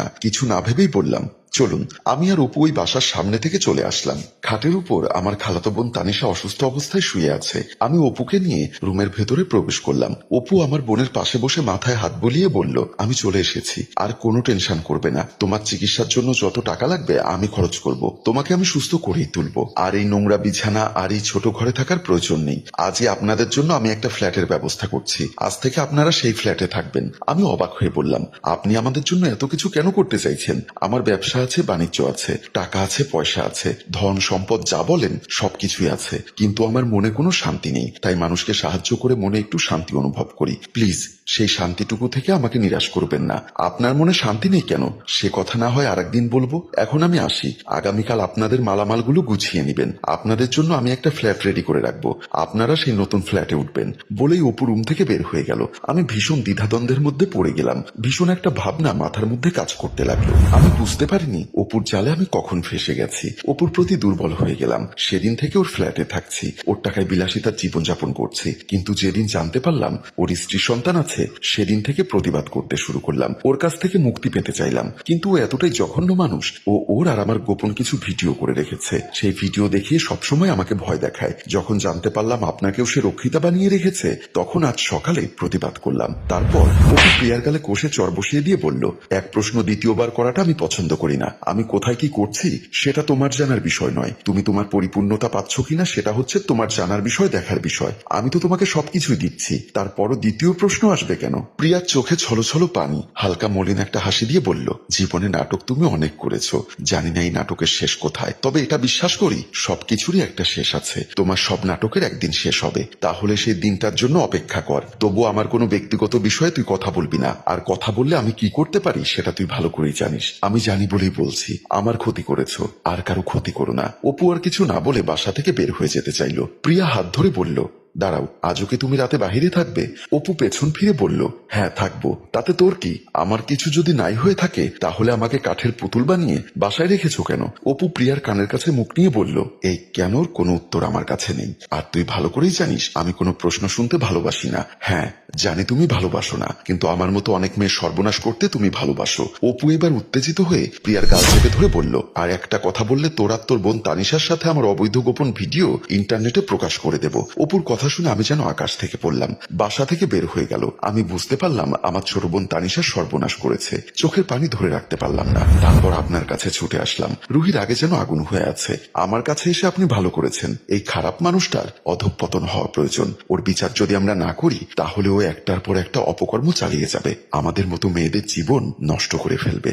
না কিছু না ভেবেই বললাম চলুন, আমি আর অপু ওই বাসার সামনে থেকে চলে আসলাম। খাটের উপর আমার খালাতো বোন তানিশা অসুস্থ অবস্থায় শুয়ে আছে। আমি অপুকে নিয়ে রুমের ভেতরে প্রবেশ করলাম। অপু আমার বোনের পাশে বসে মাথায় হাত বলিয়ে বলল, আমি চলে এসেছি। আর কোনো টেনশন করবে না। তোমার চিকিৎসার জন্য যত টাকা লাগবে, আমি খরচ করব। তোমাকে আমি সুস্থ করেই তুলবো। আর এই নোংরা বিছানা আর এই ছোট ঘরে থাকার প্রয়োজন নেই। আজই আপনাদের জন্য আমি একটা ফ্ল্যাটের ব্যবস্থা করছি। আজ থেকে আপনারা সেই ফ্ল্যাটে থাকবেন। আমি অবাক হয়ে বললাম, আপনি আমাদের জন্য এত কিছু কেন করতে চাইছেন? আমার ব্যবসা আছে, বাণিজ্য আছে, টাকা আছে, পয়সা আছে, ধন, সম্পদ যা বলেন সবকিছুই আছে। কিন্তু আমার মনে কোনো শান্তি নেই। তাই মানুষকে সাহায্য করে মনে একটু শান্তি অনুভব করি। প্লিজ সেই শান্তিটুকু থেকে আমাকে নিরাশ করবেন না। আপনার মনে শান্তি নেই কেন? সে কথা না হয় আরেকদিন বলব। এখন আমি আসি। আগামীকাল আপনাদের মালামালগুলো গুছিয়ে নেবেন। আপনাদের জন্য আমি একটা ফ্ল্যাট রেডি করে রাখব। আপনারা সেই নতুন ফ্ল্যাটে উঠবেন। বলেই অপু রুম থেকে বের হয়ে গেল। আমি ভীষণ দ্বিধাদ্বন্দ্বের মধ্যে পড়ে গেলাম। ভীষণ একটা ভাবনা মাথার মধ্যে কাজ করতে লাগল। আমি বুঝতে পারিনি অপুর জালে আমি কখন ফেসে গেছি। অপুর প্রতি দুর্বল হয়ে গেলাম। সেদিন থেকে ওর ফ্ল্যাটে থাকছি। ওর টাকায় বিলাসিতার জীবনযাপন করছি। কিন্তু যেদিন জানতে পারলাম, ওর স্ত্রী সন্তান আছে সেদিন থেকে প্রতিবাদ করতে শুরু করলাম। ওর কাছ থেকে মুক্তি পেতে চাইলাম। কিন্তু ও এতটাই জঘন্য মানুষ, ও ওর আর আমার গোপন কিছু ভিডিও করে রেখেছে। সেই ভিডিও দেখিয়ে সবসময় আমাকে ভয় দেখায়। যখন জানতে পারলাম আপনাকেও সে রক্ষিতা বানিয়ে রেখেছে, তখন আজ সকালে প্রতিবাদ করলাম। তারপর ওকে প্রিয়ার গালে কষে চর বসিয়ে দিয়ে বলল, এক প্রশ্ন দ্বিতীয়বার করাটা আমি পছন্দ করি না। আমি কোথায় কি করছি, সেটা তোমার জানার বিষয় নয়। তুমি তোমার পরিপূর্ণতা পাচ্ছ কিনা, সেটা হচ্ছে তোমার জানার বিষয়, দেখার বিষয়। আমি তো তোমাকে সবকিছুই দিচ্ছি। তারপরও দ্বিতীয় প্রশ্ন আসবে কেন? প্রিয়ার চোখে ছলো ছলো পানি, হালকা মলিন একটা হাসি দিয়ে বলল, জীবনে নাটক তুমি অনেক করেছ। জানি না এই নাটকের শেষ কোথায়। তবে এটা বিশ্বাস করি, সবকিছুরই একটা শেষ আছে। তোমার সব নাটকের একদিন শেষ হবে। তাহলে সেই দিনটার জন্য অপেক্ষা কর। তবু আমার কোনো ব্যক্তিগত বিষয়ে তুই কথা বলবি না। আর কথা বললে আমি কি করতে পারি, সেটা তুই ভালো করেই জানিস। আমি জানি বলেই বলছি, আমার ক্ষতি করেছ। আর কারও ক্ষতি করো না। অপু আর কিছু না বলে বাসা থেকে বের হয়ে যেতে চাইলো। প্রিয়া হাত ধরে বলল দাঁড়াও, আজও কি তুমি রাতে বাহিরে থাকবে? অপু পেছন ফিরে বলল হ্যাঁ থাকব। তাতে তোর কি? আমার কিছু যদি নাই হয়ে থাকে, তাহলে আমাকে কাঠের পুতুল বানিয়ে বাসায় রেখেছো কেন? অপু প্রিয়ার কানের কাছে মুখ নিয়ে বলল, এই কেন? কোনো উত্তর আমার কাছে নেই। আর তুই ভালো করেই জানিস, আমি কোনো প্রশ্ন শুনতে ভালোবাসি না। হ্যাঁ জানি তুমি ভালোবাসো না, কিন্তু আমার মতো অনেক মেয়ে সর্বনাশ করতে তুমি ভালোবাসো। অপু এবার উত্তেজিত হয়ে প্রিয়ার গাল চেপে ধরে বলল, আর একটা কথা বললে তোর আর তোর বোন তানিশার সাথে আমার অবৈধ গোপন ভিডিও ইন্টারনেটে প্রকাশ করে দেব। অপুর কথা শুনে আমি যেন আকাশ থেকে পড়লাম। বাসা থেকে বের হয়ে গেল। আমি বুঝতে পারলাম আমার ছোট বোন তানিশা সর্বনাশ করেছে। চোখের পানি ধরে রাখতে পারলাম না। তারপর আপনার কাছে ছুটে আসলাম। রুহির আগে যেন আগুন হয়ে আছে। আমার কাছে এসে আপনি ভালো করেছেন। এই খারাপ মানুষটার অধঃপতন হওয়া প্রয়োজন। ওর বিচার যদি আমরা না করি, তাহলে ও একটার পর একটা অপকর্ম চালিয়ে যাবে। আমাদের মতো মেয়েদের জীবন নষ্ট করে ফেলবে।